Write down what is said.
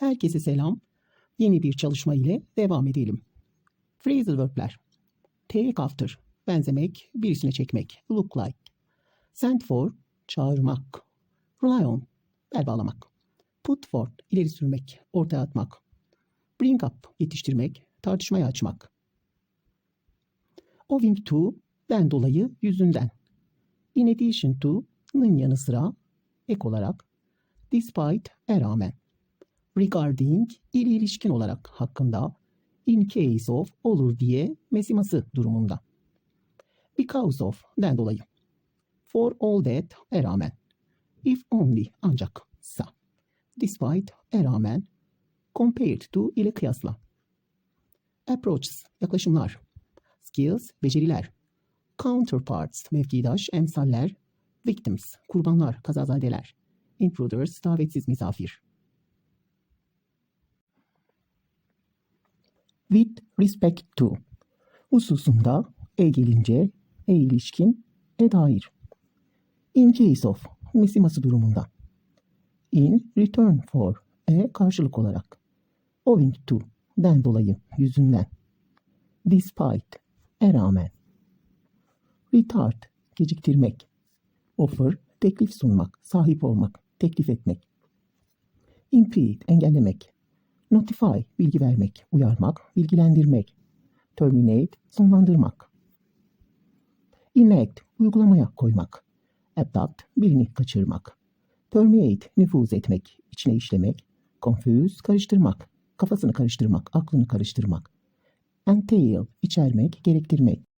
Herkese selam. Yeni bir çalışma ile devam edelim. Phrasal verb'ler. Take after, benzemek, birisine çekmek, look like. Send for, çağırmak. Rely on, bel bağlamak. Put forth, ileri sürmek, ortaya atmak. Bring up, yetiştirmek, tartışmaya açmak. Owing to, den dolayı, yüzünden. In addition to, nın yanı sıra, ek olarak. Despite, e rağmen. Regarding, ile ilişkin olarak hakkında. In case of, olur diye, mesiması durumunda. Because of, den dolayı. For all that, e rağmen. If only, ancak, sa. Despite, e rağmen. Compared to ile kıyasla. Approaches, yaklaşımlar. Skills, beceriler. Counterparts, mevkidaş, emsaller. Victims, kurbanlar, kazazadeler. Intruders, davetsiz misafir. With respect to. Hususunda e gelince e ilişkin e dair. In case of, mesiması durumunda. In return for, e karşılık olarak. Owing to, den dolayı, yüzünden. Despite, e rağmen. Retard, geciktirmek. Offer, teklif sunmak, sahip olmak, teklif etmek. Impede, engellemek. Notify, bilgi vermek, uyarmak, bilgilendirmek. Terminate, sonlandırmak. Enact, uygulamaya koymak. Abduct, birini kaçırmak. Permeate, nüfuz etmek, içine işlemek. Confuse, karıştırmak, kafasını karıştırmak, aklını karıştırmak. Entail, içermek, gerektirmek.